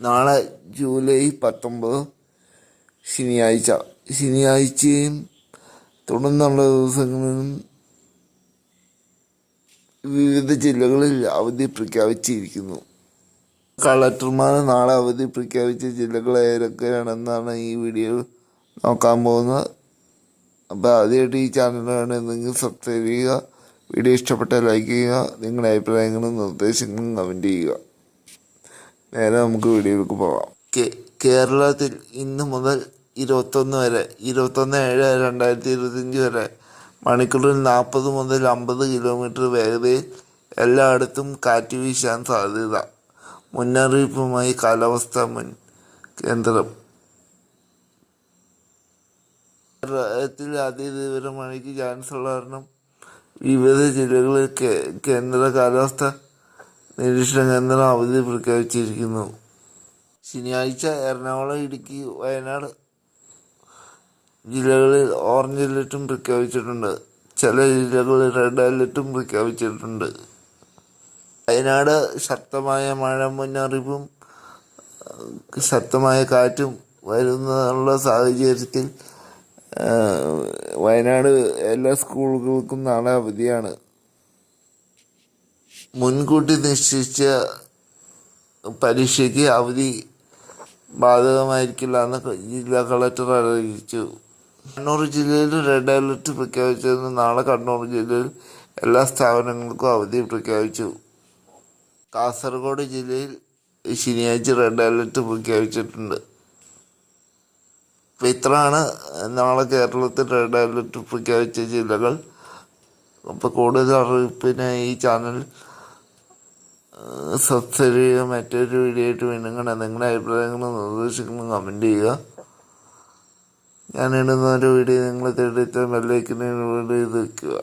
നാളെ ജൂലൈ പത്തൊമ്പത് ശനിയാഴ്ച. ശനിയാഴ്ചയും തുടർന്നുള്ള ദിവസങ്ങളിലും വിവിധ ജില്ലകളിൽ അവധി പ്രഖ്യാപിച്ചിരിക്കുന്നു. കളക്ടർമാർ നാളെ അവധി പ്രഖ്യാപിച്ച ജില്ലകൾ ഏതൊക്കെയാണെന്നാണ് ഈ വീഡിയോ നോക്കാൻ പോകുന്നത്. അപ്പോൾ ആദ്യമായിട്ട് ഈ ചാനലാണ് എന്തെങ്കിലും സബ്സ്ക്രൈബ് ചെയ്യുക വീഡിയോ ഇഷ്ടപ്പെട്ടാൽ ലൈക്ക് ചെയ്യുക നിങ്ങളുടെ അഭിപ്രായങ്ങളും നിർദ്ദേശങ്ങളും കമന്റ് ചെയ്യുക. നേരെ നമുക്ക് വീഡിയോയിലേക്ക് പോകാം. കേരളത്തിൽ ഇന്ന് മുതൽ ഇരുപത്തൊന്ന് വരെ ഇരുപത്തൊന്ന് ഏഴ് രണ്ടായിരത്തി ഇരുപത്തഞ്ച് വരെ മണിക്കൂറിൽ നാൽപ്പത് മുതൽ അമ്പത് കിലോമീറ്റർ വേഗതയിൽ എല്ലായിടത്തും കാറ്റ് വീശാൻ സാധ്യത. മുന്നറിയിപ്പുമായി കാലാവസ്ഥാ മുൻ കേന്ദ്രം. കേരളത്തിൽ അതിതീവ്ര മഴയ്ക്ക് ചാൻസ് ഉള്ള കാരണം വിവിധ ജില്ലകളിൽ കേന്ദ്ര കാലാവസ്ഥ നിരീക്ഷണ കേന്ദ്രം അവധി പ്രഖ്യാപിച്ചിരിക്കുന്നു. ശനിയാഴ്ച എറണാകുളം ഇടുക്കി വയനാട് ജില്ലകളിൽ ഓറഞ്ച് അലർട്ടും പ്രഖ്യാപിച്ചിട്ടുണ്ട്. ചില ജില്ലകളിൽ റെഡ് അലർട്ടും പ്രഖ്യാപിച്ചിട്ടുണ്ട്. വയനാട് ശക്തമായ മഴ മുന്നറിയിപ്പും ശക്തമായ കാറ്റും വരുന്നുള്ള സാഹചര്യത്തിൽ വയനാട് എല്ലാ സ്കൂളുകൾക്കും നാളെ അവധിയാണ്. മുൻകൂട്ടി നിശ്ചയിച്ച പരീക്ഷയ്ക്ക് അവധി ബാധകമായിരിക്കില്ല എന്ന് ജില്ലാ കളക്ടർ അറിയിച്ചു. കണ്ണൂർ ജില്ലയിൽ റെഡ് അലർട്ട് പ്രഖ്യാപിച്ചതിന് നാളെ കണ്ണൂർ ജില്ലയിൽ എല്ലാ സ്ഥാപനങ്ങൾക്കും അവധി പ്രഖ്യാപിച്ചു. കാസർഗോഡ് ജില്ലയിൽ ശനിയാഴ്ച റെഡ് അലർട്ട് പ്രഖ്യാപിച്ചിട്ടുണ്ട്. അപ്പോൾ ഇത്രയാണ് നാളെ കേരളത്തിൽ റെഡ് അലർട്ട് പ്രഖ്യാപിച്ച ജില്ലകൾ. അപ്പോൾ കൂടുതൽ അറിയിപ്പിനെ ഈ ചാനൽ സബ്സ്ക്രൈബ് മറ്റൊരു വീഡിയോ ആയിട്ട് വീണ്ടും കാണാം. നിങ്ങളുടെ അഭിപ്രായങ്ങളും നിർദ്ദേശങ്ങളും കമന്റ് ചെയ്യുക. ഞാൻ ഇടുന്ന ഒരു വീഡിയോ നിങ്ങൾ തേടി ബെല്ലൈക്കിന് ഇത് വയ്ക്കുക